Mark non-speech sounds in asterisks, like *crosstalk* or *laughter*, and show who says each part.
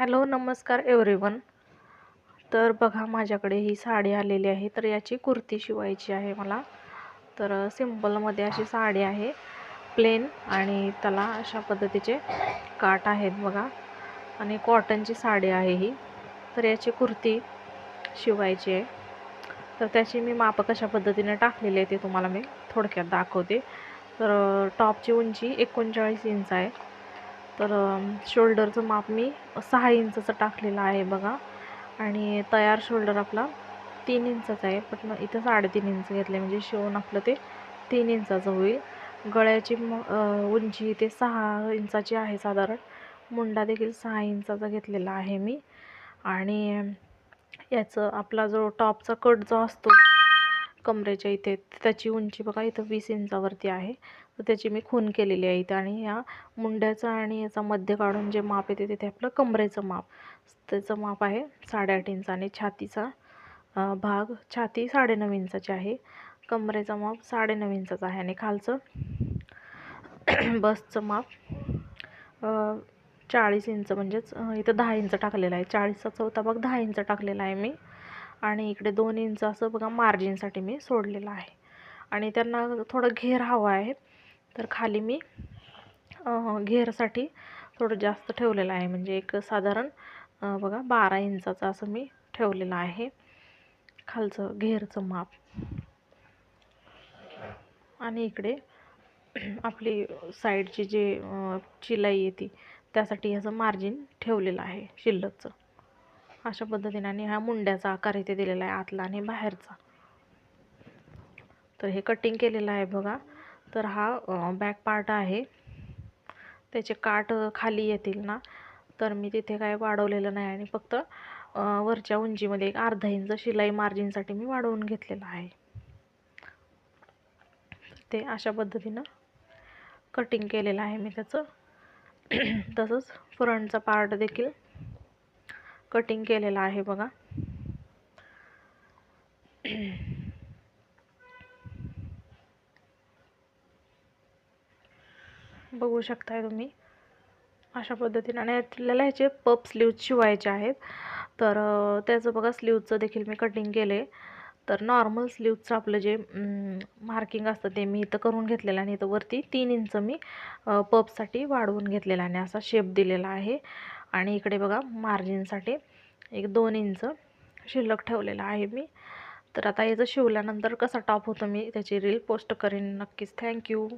Speaker 1: Hello नमस्कार everyone. तर बघा माझ्याकडे ही साडी आलेली आहे. तर याची कुर्ती शिवायची आहे मला. तर सिम्पलमध्ये अशी साडी आहे प्लेन आणि त्याला अशा पद्धतीचे काठ आहेत बघा. आणि कॉटनची साडी आहे ही. तर याची कुर्ती शिवायची आहे. तर त्याची मी मापं कशा पद्धतीने टाकलेली आहे ते तुम्हाला मी थोडक्यात दाखवते. तर टॉपची उंची एकोणचाळीस इंच आहे. तर शोल्डरचं माप मी सहा इंचाचं टाकलेलं आहे बघा. आणि तयार शोल्डर आपला तीन इंचाचा आहे पण मग इथं साडेतीन इंच घेतले म्हणजे शिवून आपलं ते तीन इंचाचं होईल. गळ्याची उंची ते सहा इंचाची आहे साधारण. मुंडा देखील सहा इंचाचा घेतलेला आहे मी. आणि याचं आपला जो टॉपचा कट जो असतो कमरेच्या इथे त्याची उंची बघा इथं वीस इंचावरती आहे. तर त्याची मी खून केलेली आहे इथं आणि या मुंड्याचं आणि याचा मध्य काढून जे माप येते तिथे आपलं कमरेचं माप. त्याचं माप आहे साडेआठ इंच आणि छातीचा भाग छाती साडेनऊ इंचाची आहे. कमरेचं माप साडेनऊ इंचाचं आहे आणि खालचं *clears throat* बसचं माप चाळीस इंच म्हणजेच इथं दहा इंच टाकलेलं आहे. चाळीसचा चौथा भाग दहा इंच टाकलेला आहे मी. आणि इकडे दोन इंच असं बघा मार्जिनसाठी मी सोडलेलं आहे. आणि त्यांना थोडं घेर हवा आहे. तर खाली मी घेरसाठी थोडं जास्त ठेवलेलं आहे. म्हणजे एक साधारण बघा बारा इंचाचं असं मी ठेवलेलं आहे. खालचं घेरचं माप. आणि इकडे आपली साईडची जे चिलाई येते त्यासाठी ह्याचं मार्जिन ठेवलेलं आहे शिल्लकचं. अशा पद्धतीने आणि हा मुंड्याचा आकार इथे दिलेला आहे आतला आणि बाहेरचा. तर हे कटिंग केलेलं आहे बघा. तर हा बॅक पार्ट आहे. त्याचे काठ खाली येतील ना. तर मी तिथे काय वाढवलेलं नाही आणि फक्त वरच्या उंचीमध्ये एक अर्धा इंच शिलाई मार्जिनसाठी मी वाढवून घेतलेलं आहे. ते अशा पद्धतीनं कटिंग केलेलं आहे मी त्याचं. तसंच फ्रंटचा पार्ट देखील कटिंग केलेला आहे बघा. बघू शकताय तुम्ही. अशा पद्धतीने आणि आपल्याला ह्याचे पप स्लीव्ज शिवायचे आहेत. तर त्याचं बघा स्लीवचं देखील मी कटिंग केले. तर नॉर्मल स्लीवचं आपलं जे मार्किंग असतं ते मी इथं करून घेतलेलं आणि इथं वरती तीन इंच मी पपसाठी वाढवून घेतलेला आणि असा शेप दिलेला आहे. आणि इकडे बघा मार्जिनसाठी एक दोन इंच शिल्लक ठेवलेला आहे मी. तर आता याचं शिवल्यानंतर कसा टॉप होतो मी त्याची रील पोस्ट करेन. नक्कीच. थँक्यू